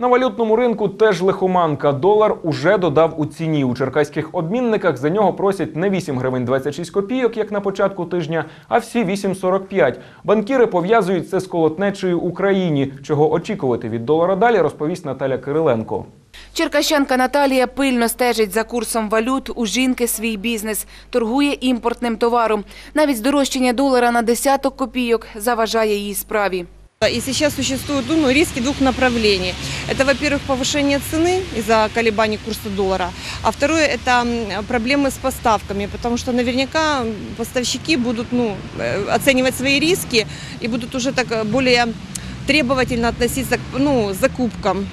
На валютному ринку теж лихоманка. Долар уже додав у ціні. У черкаських обмінниках за нього просять не 8 гривень 26 копійок, як на початку тижня, а всі 8,45. Банкіри пов'язують це з колотнечею Україні. Чого очікувати від долара далі, розповість Наталя Кириленко. Черкащанка Наталія пильно стежить за курсом валют. У жінки свій бізнес. Торгує імпортним товаром. Навіть здорожчання долара на десяток копійок заважає її справі. И сейчас существуют ну, риски двух направлений. Это, во-первых, повышение цены из-за колебаний курса доллара, а второе – это проблемы с поставками, потому что наверняка поставщики будут ну, э, оценивать свои риски и будут уже так э, более требовательно относиться к ну, закупкам.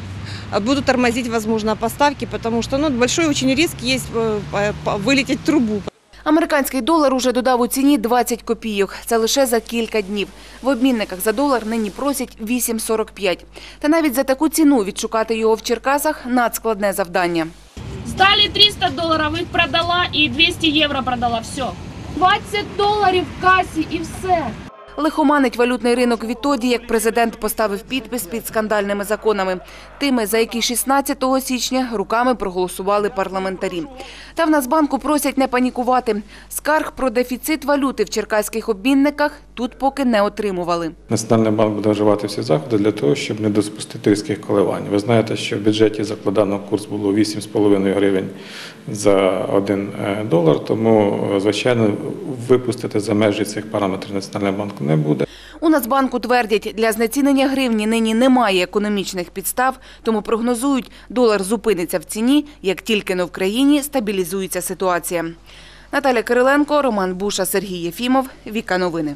А Будут тормозить, возможно, поставки, потому что ну, большой очень риск есть э, вылететь трубу. Американський долар уже додав у ціні 20 копійок. Це лише за кілька днів. В обмінниках за долар нині просять 8,45. Та навіть за таку ціну відшукати його в Черкасах – надскладне завдання. Сдали 300 доларів, їх продала і 200 євро продала. Все. 20 доларів в касі і все. Лихоманить валютний ринок відтоді, як президент поставив підпис під скандальними законами, тими, за які 16 січня руками проголосували парламентарі. Та в Нацбанку просять не панікувати. Скарг про дефіцит валюти в черкаських обмінниках тут поки не отримували. Національний банк буде вживати всі заходи для того, щоб не допустити різких коливань. Ви знаєте, що в бюджеті закладано курс було 8,5 гривень за 1 долар, тому, е, звичайно, випустити за межі цих параметрів Національний банк не буде. У Нацбанку твердять, для знецінення гривні нині немає економічних підстав, тому прогнозують, долар зупиниться в ціні, як тільки но в країні стабілізується ситуація. Наталя Кириленко, Роман Буша, Сергій Єфімов. Віка Новини.